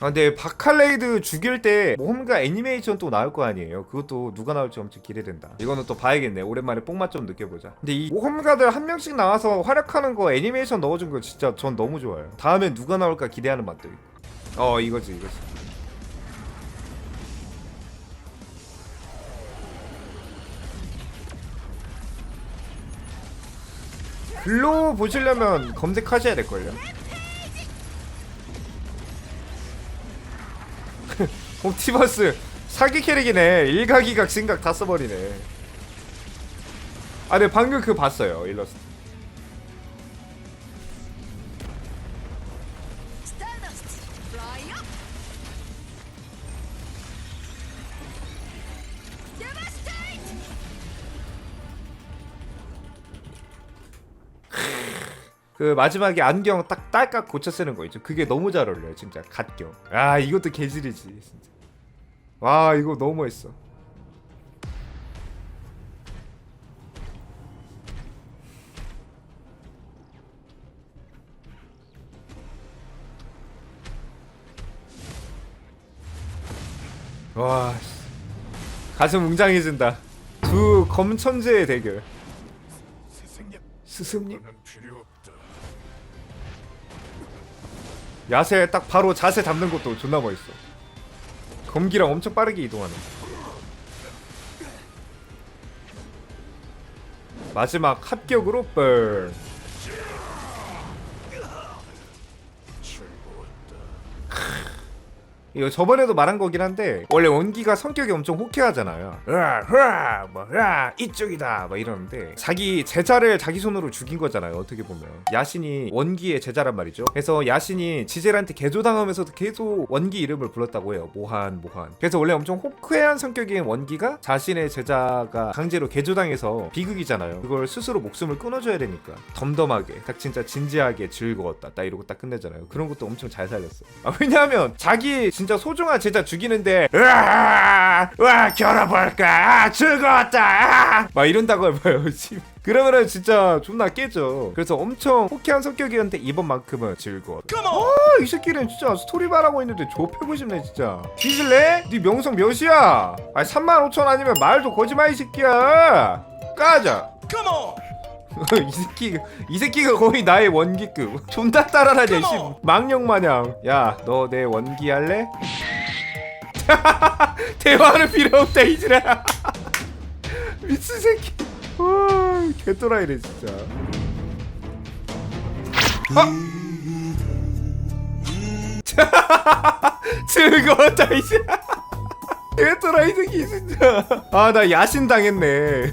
아 근데 바칼레이드 죽일 때 뭔가 애니메이션 또 나올 거 아니에요? 그것도 누가 나올지 엄청 기대된다. 이거는 또 봐야겠네. 오랜만에 뽕맛 좀 느껴보자. 근데 이 모험가들 한 명씩 나와서 활약하는 거 애니메이션 넣어준 거 진짜 전 너무 좋아요. 다음엔 누가 나올까 기대하는 맛도 있고. 어 이거지 이거지. 글로 보시려면 검색하셔야 될걸요 옵티버스 사기 캐릭이네. 일각 이각 생각 다 써버리네. 아 네 방금 그거 봤어요 일러스트 그 마지막에 안경 딱 딸깍 고쳐 쓰는 거 있죠. 그게 너무 잘 어울려요 진짜. 갓경. 아 이것도 개질이지 진짜. 와 이거 너무 멋있어. 와 씨. 가슴 웅장해진다. 두 검천재의 대결. 스승님, 스승님 야세 딱 바로 자세 잡는 것도 존나 멋있어. 검기랑 엄청 빠르게 이동하는. 마지막 합격으로 뻘. 이거 저번에도 말한 거긴 한데 원래 원기가 성격이 엄청 호쾌하잖아요. 으아, 으아, 뭐, 이쪽이다, 막 이러는데 자기 제자를 자기 손으로 죽인 거잖아요. 어떻게 보면 야신이 원기의 제자란 말이죠. 그래서 야신이 지젤한테 개조당하면서도 계속 원기 이름을 불렀다고 해요. 모한, 모한. 그래서 원래 엄청 호쾌한 성격인 원기가 자신의 제자가 강제로 개조당해서 비극이잖아요. 그걸 스스로 목숨을 끊어줘야 되니까 덤덤하게, 딱 진짜 진지하게 즐거웠다, 딱 이러고 딱 끝내잖아요. 그런 것도 엄청 잘 살렸어. 아, 왜냐하면 자기 진짜 소중한 제자 죽이는데 으아, 으아 겨뤄볼까, 아, 즐거웠다, 아, 막 이런다고 해봐요. 씨. 그러면은 진짜 존나 깨져. 그래서 엄청 호쾌한 성격이었는데 이번만큼은 즐거웠다. 어, 이 새끼는 진짜 스토리 말하고 있는데 좁혀고 싶네 진짜. 뒤질래? 네 명성 몇이야? 아니 3만 5천 아니면 말도 거짓말 이 새끼야. 까자. 이 새끼 이 새끼가 거의 나의 원기급. 존나 따라다녀 씨 망령 마냥. 야, 너 내 원기 할래? 대화는 필요 없다 이지라. 미친 새끼. 와, 개또라이네 진짜. 아! 즐거웠다 이제. 개또라이 새끼 진짜. 아 나 야신 당했네.